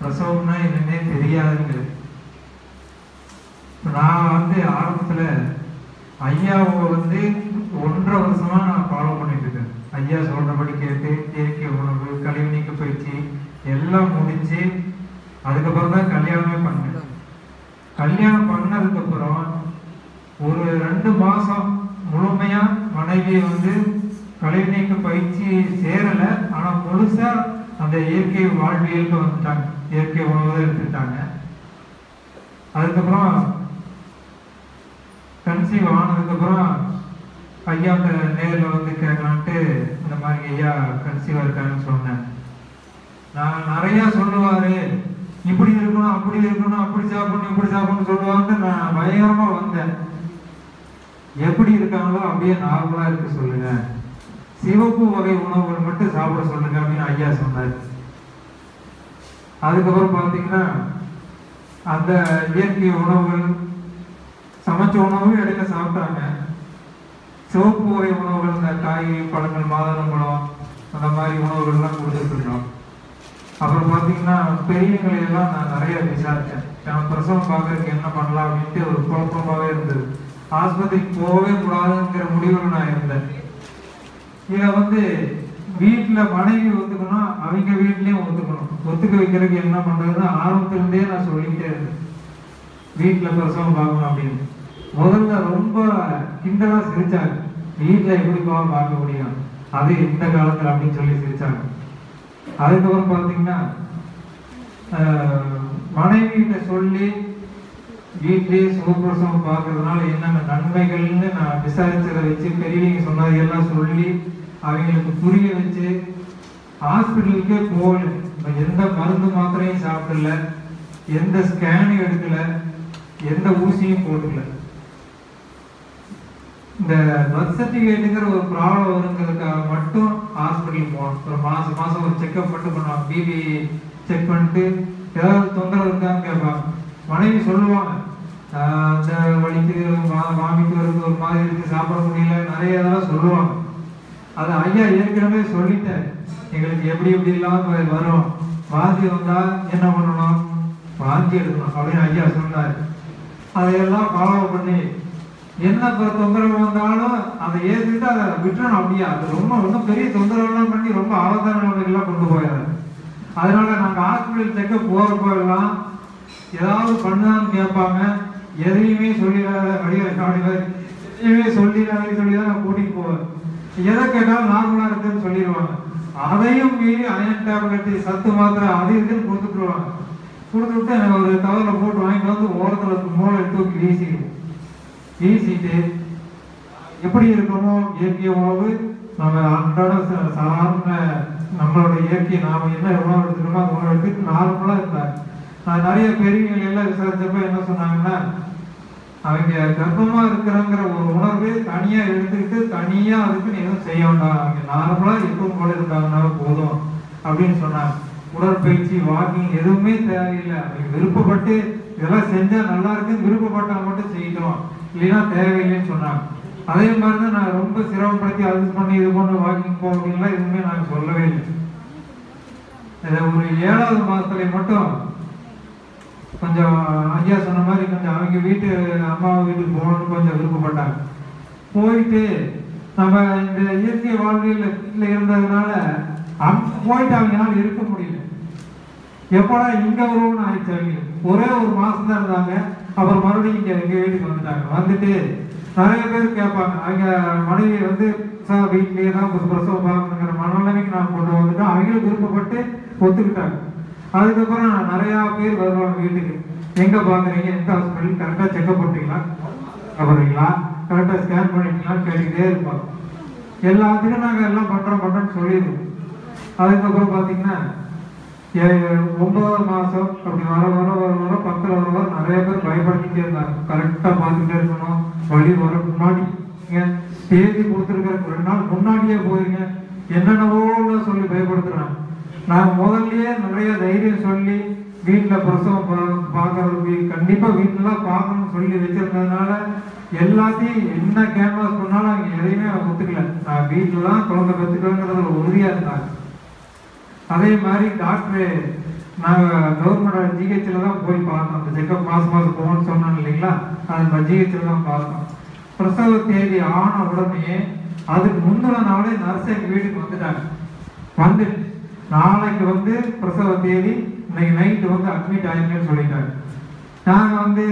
பிரசவம்னா என்னன்னே தெரியாதுங்கிறது. நான் வந்து ஆரம்பத்தில் ஐயாவை வந்து ஒன்றரை வருஷமாக நான் ஃபாலோ பண்ணிட்டு இருக்கேன் ஐயா சொல்கிறபடி கேட்டு இயற்கை உணவு கழிவு நீக்க பயிற்சி எல்லாம் முடிஞ்சு அதுக்கப்புறம் தான் கல்யாணமே பண்ணேன். கல்யாணம் பண்ணதுக்கப்புறம் ஒரு ரெண்டு மாதம் முழுமையாக மனைவி வந்து கழிவு நீக்க பயிற்சி சேரலை. ஆனால் முழுசாக அந்த இயற்கை வாழ்வியலுக்கு வந்துட்டாங்க. இயற்கை உணவு எடுத்துட்டாங்க அதுக்கப்புறம் கன்சீவ் ஆனதுக்கப்புறம் ஐயாட்ட நேரில் வந்து கேட்கலான்ட்டு இந்த மாதிரி ஐயா கன்சீவாக இருக்காருன்னு சொன்னேன். நான் நிறையா சொல்லுவார். இப்படி இருக்கணும் அப்படி இருக்கணும் அப்படி சாப்பிடணும் இப்படி சாப்பிடணும் சொல்லுவாங்க நான் பயங்கரமாக வந்தேன். எப்படி இருக்காங்களோ அப்படியே நார்மலாக இருக்க சொல்லுங்கள் சிவப்பு வகை உணவுகள் மட்டும் சாப்பிட சொல்லுங்க அப்படின்னு ஐயா சொன்னார். அதுக்கப்புறம் பார்த்தீங்கன்னா அந்த இயற்கை உணவுகள் சமைச்ச உணவு இடையில சாப்பிட்டாங்க. சிவப்பு வகை உணவுகள் இந்த காய் பழங்கள் மாதுளம்பழம் அந்த மாதிரி உணவுகள்லாம் கொடுத்துட்டு அப்புறம் பார்த்தீங்கன்னா பெரியவங்களை எல்லாம் நான் நிறைய விசாரித்தேன் நான் பிரசவம் பார்க்கறதுக்கு என்ன பண்ணலாம் அப்படின்ட்டு ஒரு குழப்பமாகவே இருந்தது. ஆஸ்பத்திரிக்கு போகவே கூடாதுங்கிற முடிவில் நான் இருந்தேன். இதை வந்து வீட்டில் மனைவி ஒத்துக்கணும் அவங்க வீட்லேயும் ஒத்துக்கணும். ஒத்துக்க வைக்கிறதுக்கு என்ன பண்ணுறதுன்னு ஆரம்பத்திலேருந்தே நான் சொல்லிக்கிட்டே இருந்தேன். வீட்டில் பிரசவம் பார்க்கணும் அப்படின்னு. முதல்ல ரொம்ப கிண்டலாக சிரித்தாங்க வீட்டில் எப்படி போக பார்க்க முடியும்? அது இந்த காலத்தில் அப்படின்னு சொல்லி சிரித்தாங்க அதுக்கப்புறம் பார்த்தீங்கன்னா மனைவிகிட்ட சொல்லி வீட்லேயே சுகப்பிரசவம் பார்க்கறதுனால என்னென்ன நன்மைகள்னு நான் விசாரிச்சதை வச்சு பெரியவங்க சொன்னதையெல்லாம் சொல்லி அவங்களுக்கு புரிய வச்சு ஹாஸ்பிட்டலுக்கே போகல இப்போ எந்த மருந்து மாத்திரையும் சாப்பிடல எந்த ஸ்கேனும் எடுக்கல எந்த ஊசியும் போட்டுக்கல இந்த பர்த் சர்டிஃபிகேட்டுங்கிற ஒரு ப்ராப்ளம் வருங்கிறதுக்காக மட்டும் ஹாஸ்பிட்டல் போகணும். ஒரு மாதம் மாதம் ஒரு செக்அப் மட்டும் பண்ணுவாங்க பிபி செக் பண்ணிட்டு ஏதாவது தொந்தரவு இருக்கான்னு கேட்பாங்க. மனைவி சொல்லுவாங்க ஆஹ் இந்த வலிக்கு வாமிட்டு வருது ஒரு மாதிரி இருக்குது சாப்பிட முடியல நிறைய இதெல்லாம் சொல்லுவாங்க. அது ஐயா ஏற்கனவே சொல்லிட்டேன் எங்களுக்கு எப்படி எப்படி இல்லாம வரும்? வாந்தி வந்தா என்ன பண்ணணும்? வாந்தி எடுக்கணும் அப்படின்னு ஐயா சொன்னார். அதையெல்லாம் ஃபாலோ பண்ணி என்ன தொந்தரவு வந்தாலும் அதை ஏற்றுக்கிட்டு அதை விட்டுறணும் அப்படியே. அது ரொம்ப ரொம்ப பெரிய தொந்தரவுலாம் பண்ணி ரொம்ப ஆபத்தான நிலைமைகள்லாம் கொண்டு போயிடாது அதனால நாங்கள் ஹாஸ்பிட்டல் செக்கப் போறப்போ எல்லாம் ஏதாவது பண்ணுதான்னு கேட்பாங்க. எதையுமே சொல்லிடாத வடிவ வடிவார் எதையுமே சொல்லிடாத சொல்லி தான் நான் கூட்டிகிட்டு போவேன். எதை கேட்டாலும் நார்மலா இருக்குன்னு சொல்லிடுவாங்க. அதையும் மீறி அயன் டேப்லெட் சத்து மாத்திரை அது இதுன்னு கொடுத்துட்டுருவாங்க. கொடுத்துட்டு எனக்கு ஒரு கவர்ல போட்டு வாங்கிட்டு வந்து ஓரத்தில் மூளை தூக்கி வீசிடுவோம் வீசிட்டு எப்படி இருக்கணுமோ இயற்கை உணவு நம்ம அன்றாட ச- சாதாரண நம்மளோட இயற்கை நாம் என்ன உணவு எடுத்துக்கணுமோ அந்த உணவு எடுத்துட்டு நார்மலாக இருந்தாங்க நான் நிறைய பெரியவங்க எல்லாம் விசாரிச்சப்ப என்ன சொன்னாங்கன்னா அவங்க கர்ப்பமா இருக்கிறங்கிற ஒரு உணர்வு தனியா எடுத்துக்கிட்டு தனியா அதுக்கு எதுவும் செய்ய வேண்டாம். அவங்க நார்மலா எப்பவும் போல இருந்தாங்கன்னா போதும் அப்படின்னு சொன்னாங்க. உடற்பயிற்சி வாக்கிங் எதுவுமே தேவையில்லை. அவங்க விருப்பப்பட்டு இதெல்லாம் செஞ்சா நல்லா இருக்குன்னு விருப்பப்பட்டா மட்டும் செய்யணும் இல்லைன்னா தேவையில்லைன்னு சொன்னாங்க. அதே மாதிரி தான் நான் ரொம்ப சிரமப்படுத்தி அது பண்ணி இது பண்ண வாக்கிங் போகிறீங்களா எதுவுமே நான் சொல்லவே இல்லை. இதை ஒரு ஏழாவது மாதத்துல மட்டும் கொஞ்சம் ஐயா சொன்ன மாதிரி கொஞ்சம் அவங்க வீட்டு அம்மா வீட்டுக்கு போகணும்னு கொஞ்சம் விருப்பப்பட்டாங்க. போயிட்டு நம்ம இந்த இயற்கை வாழ்வியல் இருந்ததுனால அங்கே போயிட்டு அவங்களால இருக்க முடியல. எப்படா இங்க வருவோம்னு ஆயிடுச்சு அவங்க. ஒரே ஒரு மாசம் தான் இருந்தாங்க. அப்புறம் மறுபடியும் இங்க எங்க வீட்டுக்கு வந்துட்டாங்க. வந்துட்டு நிறைய பேர் கேட்பாங்க. அவங்க மனைவி வந்து சார் வீட்லயே தான் பிரசவம் பார்க்கணுங்கிற மனநிலைமைக்கு நான் கொண்டு வந்துட்டோம் அவங்களும் விருப்பப்பட்டு ஒத்துக்கிட்டாங்க. அதுக்கப்புறம் நிறைய பேர் வருவாங்க வீட்டுக்கு. எங்க பாக்குறீங்க எந்த ஹாஸ்பிட்டல் கரெக்டா செக்அப் பண்ணிட்டீங்களா போறீங்களா கரெக்டா ஸ்கேன் பண்ணிட்டீங்களா கேட்டுக்கிட்டே இருப்பாங்க. எல்லாத்துக்கும் நாங்க எல்லாம் பண்றோம் பண்றோம்னு சொல்லிடுவோம். அதுக்கப்புறம் பாத்தீங்கன்னா ஏ- ஒன்பதாவது மாசம் அப்படி வர வர வர வர பத்துல வர வர நிறைய பேர் பயப்படுத்திட்டே இருந்தாங்க. கரெக்டா பார்த்துட்டே இருக்கணும். வழி வர முன்னாடி. தேதி கொடுத்துருக்கிற ரெண்டு நாள் முன்னாடியே போயிருங்க. என்னென்னவோ சொல்லி பயப்படுத்துறாங்க. நான் முதல்லயே நிறைய தைரியம் சொல்லி வீட்டில் பிரசவம் பா- பார்க்கறதுக்கு வீட்டில் தான் பார்க்கணும்னு சொல்லி வச்சிருந்ததுனால எல்லாத்தையும் என்ன கேன்வாஸ் பண்ணாலும் அவங்க எதையுமே அவங்க ஒத்துக்கல. நான் வீட்டில் தான் குழந்தை பெற்றுக்கிறோங்கிறதுல உறுதியாக இருந்தாங்க. அதே மாதிரி டாக்டரு நாங்கள் கவர்மெண்ட் ஜிஹெச்சில் தான் போய் பார்த்தோம். அந்த செக்கப் மாதம் மாதம் போகணும்னு சொன்னோம் இல்லைங்களா? அது ஜிஹெச்சில் தான் பார்த்தோம். பிரசவ தேதி ஆன உடனே அதுக்கு முந்தின நாளே நர்ஸ் எங்கள் வீட்டுக்கு வந்துட்டாங்க. வந்துட்டு நாளைக்கு வந்து பிரசவ தேதி இன்னைக்கு நைட்டு வந்து அட்மிட் ஆயிருங்கன்னு சொல்லிட்டாரு. நாங்கள் வந்து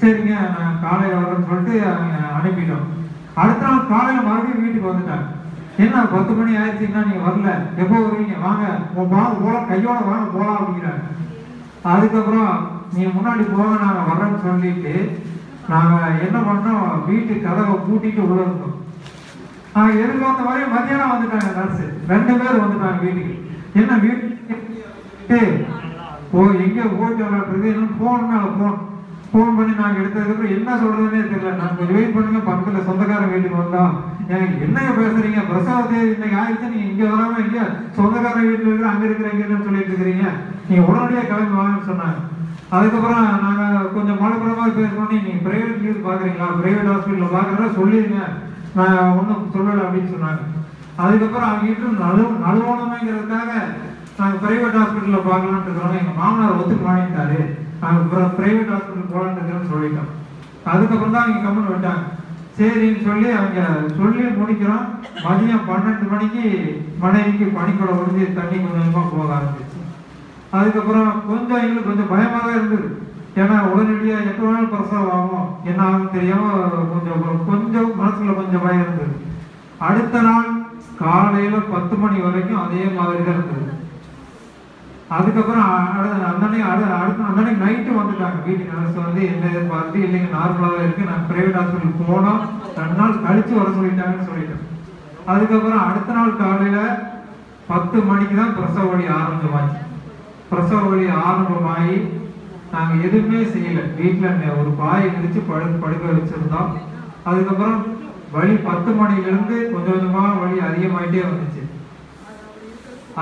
சரிங்க நான் காலையில் வரேன்னு சொல்லிட்டு அவங்க அனுப்பிட்டோம். அடுத்த நாள் காலையில் மறுபடியும் வீட்டுக்கு வந்துட்டாங்க என்ன பத்து மணி ஆயிடுச்சுன்னா நீங்கள் வரல. எப்போ வருவீங்க? வாங்க உன் வா போலாம் கையோட வாங்க போகலாம் அப்படிங்கிறாங்க அதுக்கப்புறம் நீங்கள் முன்னாடி போக நாங்கள் வர்றோன்னு சொல்லிட்டு நாங்கள் என்ன பண்ணோம்? வீட்டு கதவை பூட்டிட்டு உள்ள இருந்தோம். நாங்கள் எதுக்கு வந்த மாதிரி மத்தியானம் வந்துட்டாங்க நர்ஸ் ரெண்டு பேர் வந்துட்டாங்க வீட்டுக்கு. என்ன வீட்டுக்கு ஓ எங்கே போயிட்டு விளாட்றது என்ன ஃபோன் மேலே ஃபோன் ஃபோன் பண்ணி நாங்கள் எடுத்ததுக்கப்புறம் என்ன சொல்கிறதுனே தெரியல. நான் கொஞ்சம் வெயிட் பண்ணுங்க பக்கத்தில் சொந்தக்காரன் வீட்டுக்கு வந்தோம் எனக்கு என்னங்க பேசுகிறீங்க பிரசவ இன்னைக்கு ஆயிடுச்சு. நீங்கள் இங்கே வராமல் இங்கே சொந்தக்காரன் வீட்டில் இருக்கிற அங்க இருக்கிறீங்கன்னு சொல்லிட்டு இருக்கிறீங்க. நீங்கள் உடனடியாக கிளம்பி வாங்கன்னு சொன்னாங்க. அதுக்கப்புறம் நாங்கள் கொஞ்சம் மலப்புறமா பேசணும் நீங்கள் பிரைவேட் நியூஸ் பார்க்குறீங்களா பிரைவேட் ஹாஸ்பிட்டலில் பார்க்குறதா சொல்லிடுங்க நான் ஒன்றும் சொல்லலை அப்படின்னு சொன்னாங்க. அதுக்கப்புறம் அவங்ககிட்ட நலு நலுவணமைங்கிறதுக்காக நாங்கள் பிரைவேட் ஹாஸ்பிட்டலில் பார்க்கலான்ட்டு இருக்கிறோம். எங்கள் மாமனார் ஒத்துக்கு வாங்கிட்டாரு நாங்கள் பிரைவேட் ஹாஸ்பிட்டல் போகலான்னு இருக்கிறோம்னு சொல்லிட்டோம். அதுக்கப்புறம் தான் அவங்க கம்மன் விட்டாங்க சரின்னு சொல்லி அவங்க சொல்லி முடிக்கிறோம். மதியம் பன்னெண்டு மணிக்கு மனைவிக்கு பனிக்கூட ஒழிஞ்சு தண்ணி கொஞ்சம் கொஞ்சமாக போக ஆரம்பிச்சு. அதுக்கப்புறம் கொஞ்சம் எங்களுக்கு கொஞ்சம் பயமாக தான் இருந்தது. ஏன்னா உடனடியாக எப்போ வேணாலும் பிரசவம் ஆகும். என்ன ஆகும் தெரியாமல் கொஞ்சம் கொஞ்சம் மனசில் கொஞ்சம் பயம் இருந்தது. அடுத்த நாள் காலையில பத்து மணி வரைக்கும் அதே மாதிரி தான் இருந்தது. அதுக்கப்புறம் அ- அடு- அடுத்த அந்த நைட்டு வந்துட்டாங்க. வீட்டுக்கு நர்ஸ் வந்து என்ன பார்த்து இல்லைங்க நார்மலாக இருக்கு. நான் பிரைவேட் ஹாஸ்பிட்டல் போனோம். ரெண்டு நாள் கழிச்சு வர சொல்லிட்டாங்கன்னு சொல்லிட்டேன். அதுக்கப்புறம் அடுத்த நாள் காலையில பத்து மணிக்கு தான் பிரசவ வழி ஆரம்பமாச்சு. பிரசவ வழி ஆரம்பமாகி நாங்க எதுவுமே செய்யலை. வீட்டுல ஒரு பாய் விரிச்சு படு படுக்க வச்சிருந்தோம். அதுக்கப்புறம் வழி பத்து மணில கொஞ்சம் கொஞ்சமாக வழி அதிகமாயிட்டே வந்துச்சு.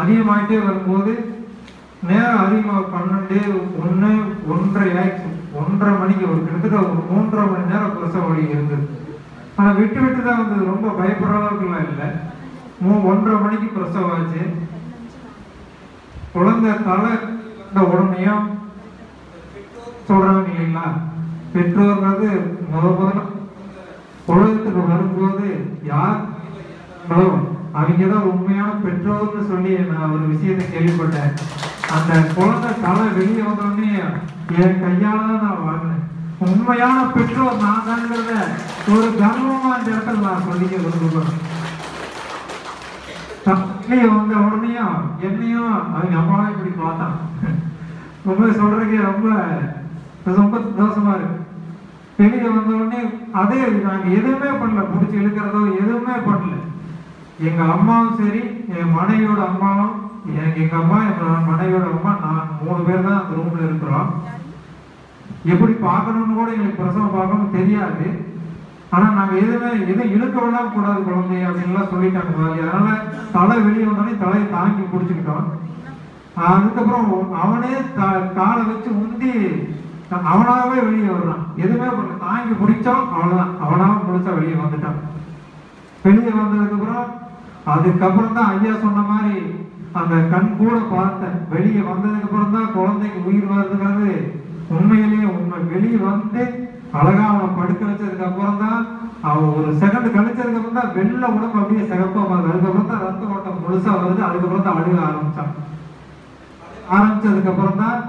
அதிகமாயிட்டே வரும்போது நேரம் அதிகமாக பன்னெண்டு ஒன்று ஒன்றரை ஆயிடுச்சு. ஒன்றரை மணிக்கு ஒரு கிட்டத்தட்ட ஒரு மூன்றரை மணி நேரம் பிரசவ வழி இருந்தது. ஆனால் விட்டு விட்டு தான் வந்தது. ரொம்ப பயப்படுற அளவுக்குலாம் இல்லை. மூ ஒன்றரை மணிக்கு பிரசவம் ஆச்சு. குழந்தை தலை இந்த உடனேயும் சொல்கிறாங்க இல்லைங்களா? பெற்றோர்ங்கிறது முத முதல்ல உலகத்துக்கு வரும்போது யார்? அவங்கதான் அவங்க தான் உண்மையான பெற்றோர்னு சொல்லி நான் ஒரு விஷயத்தை கேள்விப்பட்டேன். அந்த குழந்தை தலை வெளியே வந்தோடனே என் கையால தான் நான் வாங்கினேன் உண்மையான பெற்றோர் நான் தான்ங்கிறத ஒரு கர்வமா அந்த இடத்துல நான் சொல்லிக்க விரும்புகிறேன். தப்பிலேயே வந்த உடனேயும் என்னையும் அவங்க அம்மாவை இப்படி பார்த்தான். ரொம்ப சொல்றதுக்கு ரொம்ப ரொம்ப சந்தோஷமா இருக்கு. வெளியே வந்த உடனே அதே நாங்கள் எதுவுமே பண்ணல. பிடிச்சி இழுக்கிறதோ எதுவுமே பண்ணல. எங்கள் அம்மாவும் சரி என் மனைவியோட அம்மாவும் எனக்கு எங்கள் அம்மா என் மனைவியோட அம்மா நான் மூணு பேர் தான் அந்த ரூமில் இருக்கிறோம். எப்படி பார்க்கணும்னு கூட எங்களுக்கு பிரசவம் பார்க்கணும் தெரியாது. ஆனால் நாங்கள் எதுவுமே எதுவும் இழுக்க விடாம கூடாது குழந்தை அப்படின்லாம் சொல்லிட்டாங்க அதனால தலை வெளியே வந்தோடனே தலையை தாங்கி பிடிச்சிக்கிட்டோம். அதுக்கப்புறம் அவனே த- காலை வச்சு உந்தி அவனாகவே வெளியே வர்றான். எதுவுமே பண்ணல. தாங்கி பிடிச்சோம் அவ்வளோதான் அவனாக முழுசா வெளியே வந்துட்டான். வெளியே வந்ததுக்கப்புறம் அதுக்கப்புறம் தான் ஐயா சொன்ன மாதிரி அந்த கண் கூட பார்த்தேன். வெளியே வந்ததுக்கப்புறம் தான் குழந்தைக்கு உயிர் வருதுங்கிறது உண்மையிலேயே உண்மை. வெளியே வந்து அழகா அவனை படுக்க வச்சதுக்கு அப்புறம் தான் அவன் ஒரு செகண்ட் கழிச்சதுக்கு அப்புறம் தான் வெள்ள உடம்பு அப்படியே சிகப்பா வருது அதுக்கப்புறம் தான் ரத்த ஓட்டம் முழுசா வருது. அதுக்கப்புறம் தான் அழுக ஆரம்பிச்சான். ஆரம்பிச்சதுக்கு அப்புறம் தான்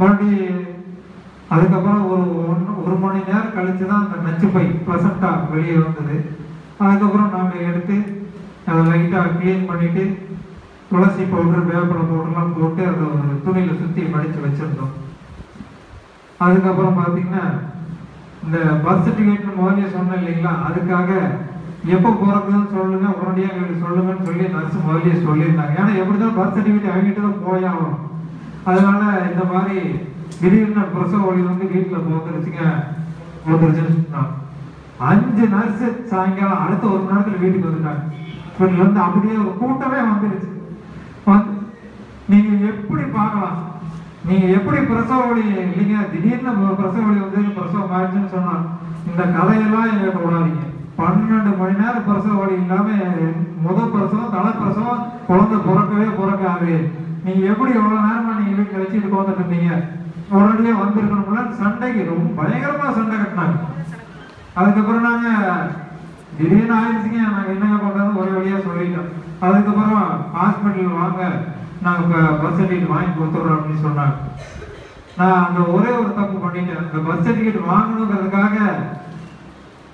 மறுபடியும் அதுக்கப்புறம் ஒரு ஒன்று ஒரு மணி நேரம் கழித்து தான் அந்த நச்சு பை ப்ளசண்ட்டாக வெளியே வந்தது. அதுக்கப்புறம் நாம் எடுத்து அதை லைட்டாக க்ளீன் பண்ணிவிட்டு துளசி பவுடர் வேப்பிலை பவுடர்லாம் போட்டு அதை ஒரு துணியில் சுற்றி மடித்து வச்சிருந்தோம். அதுக்கப்புறம் பார்த்தீங்கன்னா இந்த பர்த் சர்டிஃபிகேட் முதலே சொன்னேன் இல்லைங்களா? அதுக்காக எப்போ போகிறதுன்னு சொல்லுங்க உடனடியாக எங்களுக்கு சொல்லுங்கன்னு சொல்லி நர்ஸ் முதலே சொல்லியிருந்தாங்க. ஏன்னா எப்படி தான் பர்த் சர்டிஃபிகேட் அவங்ககிட்ட தான் போயாகணும் அதனால் அதனால இந்த மாதிரி திடீர்னு பிரசவ வழியில் வந்து வீட்டில் போந்துருச்சுங்க போந்துருச்சுன்னு சொன்னாங்க அஞ்சு நர்ஸ் சாயங்காலம் அடுத்த ஒரு மணி நேரத்தில் வீட்டுக்கு வந்துட்டாங்க. இவங்க வந்து அப்படியே ஒரு கூட்டமே வந்துருச்சு. வந்து நீங்க எப்படி பார்க்கலாம்? நீங்க எப்படி பிரசவ வழி இல்லைங்க திடீர்னு பிரசவ வழி வந்து பிரசவம் ஆயிடுச்சுன்னு சொன்னா இந்த கதையெல்லாம் எங்கிட்ட விடாதீங்க பன்னெண்டு மணி நேரம் பிரசவ வழி இல்லாம முதல் பிரசவம் தலை பிரசவம் குழந்தை பிறக்கவே பிறக்காது. நீங்க எப்படி எவ்வளவு நேரமா நீங்க வீட்டுல வச்சுட்டு உட்காந்துட்டு இருந்தீங்க? உடனே வந்திருக்கணும்ல? சண்டைக்கு ரொம்ப பயங்கரமா சண்டை கட்டினாங்க. அதுக்கப்புறம் நாங்க திடீர்னு ஆயிடுச்சுங்க. நாங்க என்னங்க பண்றது ஒரே வழியா சொல்லிட்டோம். அதுக்கப்புறம் ஹாஸ்பிட்டல் வாங்க நாங்க இப்ப பர்த் சர்டிஃபிகேட் வாங்கி கொடுத்துட்றோம் அப்படின்னு சொன்னாங்க. நான் அந்த ஒரே ஒரு தப்பு பண்ணிட்டேன். இந்த பர்த் சர்டிஃபிகேட் வாங்கணுங்கிறதுக்காக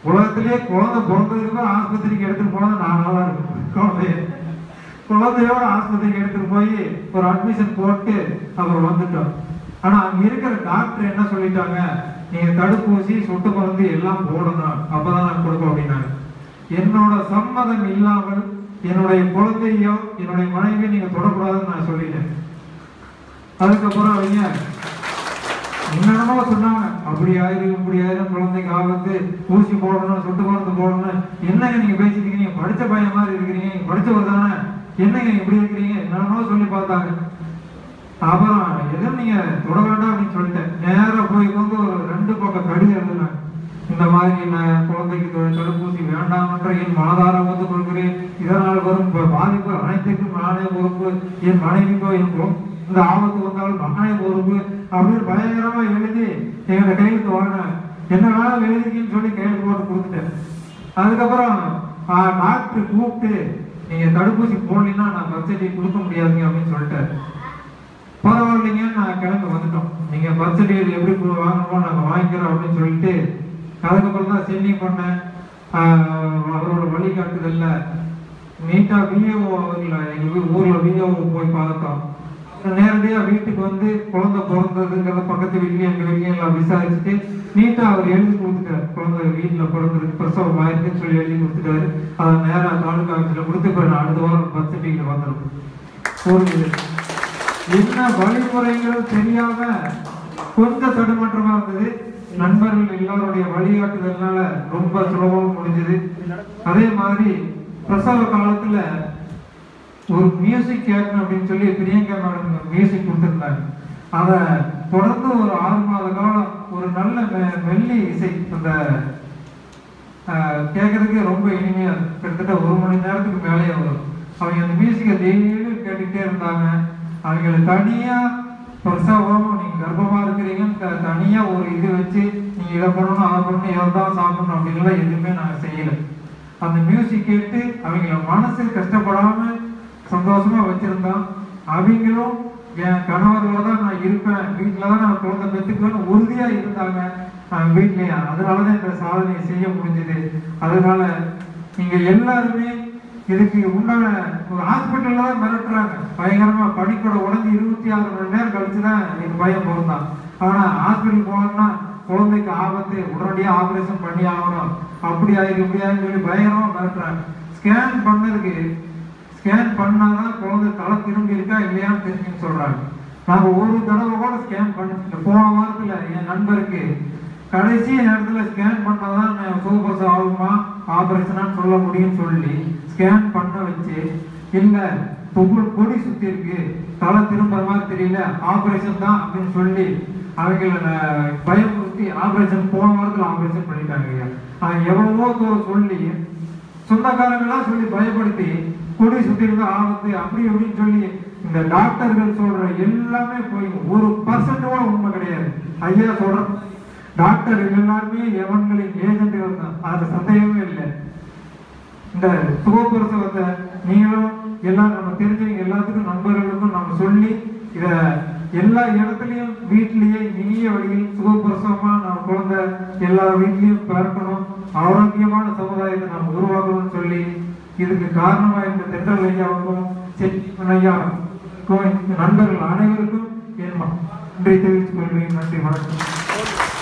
உலகத்திலேயே குழந்தை பிறந்ததுக்கு ஆஸ்பத்திரிக்கு எடுத்துட்டு போனது நான் நல்லா இருக்கும் குழந்தைய குழந்தையோட ஆஸ்பத்திரிக்கு எடுத்துட்டு போய் ஒரு அட்மிஷன் போட்டு அப்புறம் வந்துட்டோம். ஆனா அங்க இருக்கிற டாக்டர் என்ன சொல்லிட்டாங்க? நீங்க தடுப்பூசி சொட்டு மருந்து எல்லாம் போடணும். அப்பதான் நான் கொடுப்போம் அப்படின்னாங்க. என்னோட சம்மதம் இல்லாமல் என்னுடைய குழந்தையோ என்னுடைய மனைவியோ நீங்க தொடக்கூடாதுன்னு நான் சொல்லிட்டேன். அதுக்கப்புறம் அவங்க என்னென்னமோ சொன்னாங்க. அப்படி ஆயிரும் இப்படி ஆயிரும் குழந்தைக்கு ஆபத்து. ஊசி போடணும் சொட்டு மருந்து போடணும். என்னங்க நீங்க பேசிருக்கீங்க நீங்க படிச்ச பையன் மாதிரி இருக்கிறீங்க. படிச்சவர் தானே. என்னங்க இப்படி இருக்கிறீங்க? என்னென்னமோ சொல்லி பார்த்தாங்க. அப்புறம் எதுவும் நீங்க தொட வேண்டாம் அப்படின்னு சொல்லிட்டேன். நேரா போய் வந்து ஒரு ரெண்டு பக்கம் கடிதம் எழுதுனேன் இந்த மாதிரி நான் குழந்தைக்கு தடுப்பூசி வேண்டாம்ன்ற என் மனதார வந்து கொள்கிறேன். இதனால் வரும் பாதிப்பு அனைத்துக்கும் நானே பொறுப்பு. என் மனைவிக்கோ என் இந்த ஆபத்து வந்தாலும் நானே பொறுப்பு. அப்படின்னு பயங்கரமா எழுதி எங்க கையெழுத்து வாங்கினேன். என்ன வேணாலும் எழுதிக்கின்னு சொல்லி கையெழுத்து போட்டு கொடுத்துட்டேன். அதுக்கப்புறம் டாக்டர் கூப்பிட்டு நீங்க தடுப்பூசி போடலைன்னா நான் பர்த் கொடுக்க முடியாதுங்க அப்படின்னு சொல்லிட்டேன். பரவாயில்லைங்க நான் கிளம்பி வந்துட்டோம். நீங்க பர்த் சர்டிஃபிகேட் எப்படி வாங்கணுமோ நாங்க வாங்கிக்கிறோம் அப்படின்னு சொல்லிட்டு அதுக்கப்புறம் தான் சென்னை பண்ணேன் அவரோட வழிகாட்டுதல்ல. நீட்டா விஏஓ அவர்ல எங்க வீ- ஊர்ல விஏஓ போய் பார்த்தோம். நேரடியா வீட்டுக்கு வந்து குழந்தை பிறந்ததுங்கிறத பக்கத்து வீட்லயும் எங்க வீட்லயும் எல்லாம் விசாரிச்சுட்டு நீட்டா அவர் எழுதி கொடுத்துட்டாரு. குழந்தை வீட்டுல பிறந்திருக்கு பிரசவம் ஆயிருக்குன்னு சொல்லி எழுதி கொடுத்துட்டாரு. அதை நேராக தாலுகா ஆஃபீஸ்ல கொடுத்து இப்ப நான் அடுத்த வாரம் பர்த் சர்டிஃபிகேட் வந்துடும் ஒரு என்ன வழிமுறைகள் தெரியாம கொஞ்சம் தடுமாற்றமா இருந்தது? நண்பர்கள் எல்லாருடைய வழிகாட்டுதல்னால ரொம்ப சுலபமாக முடிஞ்சது. அதே மாதிரி பிரசவ காலத்துல ஒரு மியூசிக் கேட்கணும் அப்படின்னு சொல்லி பிரியங்கா மேடம் மியூசிக் கொடுத்துருந்தாங்க. அதை தொடர்ந்து ஒரு ஆறு மாத காலம் ஒரு நல்ல மெ- மெல்லி இசை அந்த கேட்கறதுக்கு ரொம்ப இனிமையா கிட்டத்தட்ட ஒரு மணி நேரத்துக்கு மேலேயே வரும். அவங்க அந்த மியூசிக்கை டெய்லியும் கேட்டுக்கிட்டே இருந்தாங்க. அவங்களை தனியா பிரசவம் நீங்க கர்ப்பமா இருக்கிறீங்கன்னு தனியாக தனியா ஒரு இது வச்சு நீங்க இதை பண்ணணும் அதை பண்ணணும் இதை தான் சாப்பிடணும் அப்படின்லாம் எதுவுமே நாங்க செய்யல. அந்த மியூசிக் கேட்டு அவங்கள மனசு கஷ்டப்படாம சந்தோஷமா வச்சிருந்தோம் அவங்களும் என் கணவரோட தான் நான் இருப்பேன் வீட்டில் தான் நான் குழந்தை பெற்றுக்கணும்னு உறுதியா இருந்தாங்க நான் வீட்லயே. அதனாலதான் இந்த சாதனையை செய்ய முடிஞ்சது. அதனால நீங்க எல்லாருமே இதுக்கு உண்டான ஒரு ஹாஸ்பிட்டல்ல தான் மிரட்டுறாங்க. பயங்கரமா பணிக்கூட உடஞ்சி இருபத்தி ஆறு மணி நேரம் கழிச்சு தான் எங்க பையன் பிறந்தான். ஆனா ஹாஸ்பிட்டல் போனோம்னா குழந்தைக்கு ஆபத்து உடனடியா ஆபரேஷன் பண்ணி ஆகணும். அப்படி ஆயிருக்கு இப்படி ஆயிருக்கு சொல்லி பயங்கரமா மிரட்டுறாங்க. ஸ்கேன் பண்ணதுக்கு ஸ்கேன் பண்ணாதான் குழந்தை தலை திரும்பி இருக்கா இல்லையான்னு தெரிஞ்சுன்னு சொல்றாங்க. நாங்க ஒரு தடவை கூட ஸ்கேன் பண்ண போன வாரத்துல என் நண்பருக்கு கடைசி நேரத்தில் ஸ்கேன் பண்ணாதான் நான் சூப்பர் ஆகுமா ஆப்ரேஷனாக சொல்ல முடியும்னு சொல்லி ஸ்கேன் பண்ண வச்சு இல்லை தொகுள் கொடி சுற்றி இருக்கு தலை திரும்புற மாதிரி தெரியல ஆப்ரேஷன் தான் அப்படின்னு சொல்லி அவங்கள பயமுறுத்தி ஆப்ரேஷன் போன வாரத்தில் ஆப்ரேஷன் பண்ணிட்டாங்க ஐயா. எவ்வளவோ தூரம் சொல்லி சொந்தக்காரங்களாம் சொல்லி பயப்படுத்தி கொடி சுற்றி ஆபத்து அப்படி இப்படின்னு சொல்லி இந்த டாக்டர்கள் சொல்ற எல்லாமே போய் ஒரு பர்சன்ட் கூட உண்மை கிடையாது. ஐயா சொல்ற டாக்டர் எல்லாருமே எவன்களின் ஏஜென்ட்கள் தான். அதுல சந்தேகமே இல்லை. இந்த சுகப்பிரசவத்தை நீங்களும் எல்லாம் நம்ம தெரிஞ்சவங்க எல்லாத்துக்கும் நண்பர்களுக்கும் நம்ம சொல்லி இதை எல்லா இடத்துலையும் வீட்டிலேயே இனிய வழியில் சுகப்பிரசவமா நம்ம குழந்தை எல்லா வீட்லேயும் பிறக்கணும். ஆரோக்கியமான சமுதாயத்தை நம்ம உருவாக்கணும்னு சொல்லி இதுக்கு காரணமாக இந்த தென்றல் ஐயாவுக்கும் செட்டிமன் ஐயாவுக்கும் நண்பர்கள் அனைவருக்கும் என் நன்றி தெரிவித்துக் கொள்வேன் நன்றி வணக்கம்.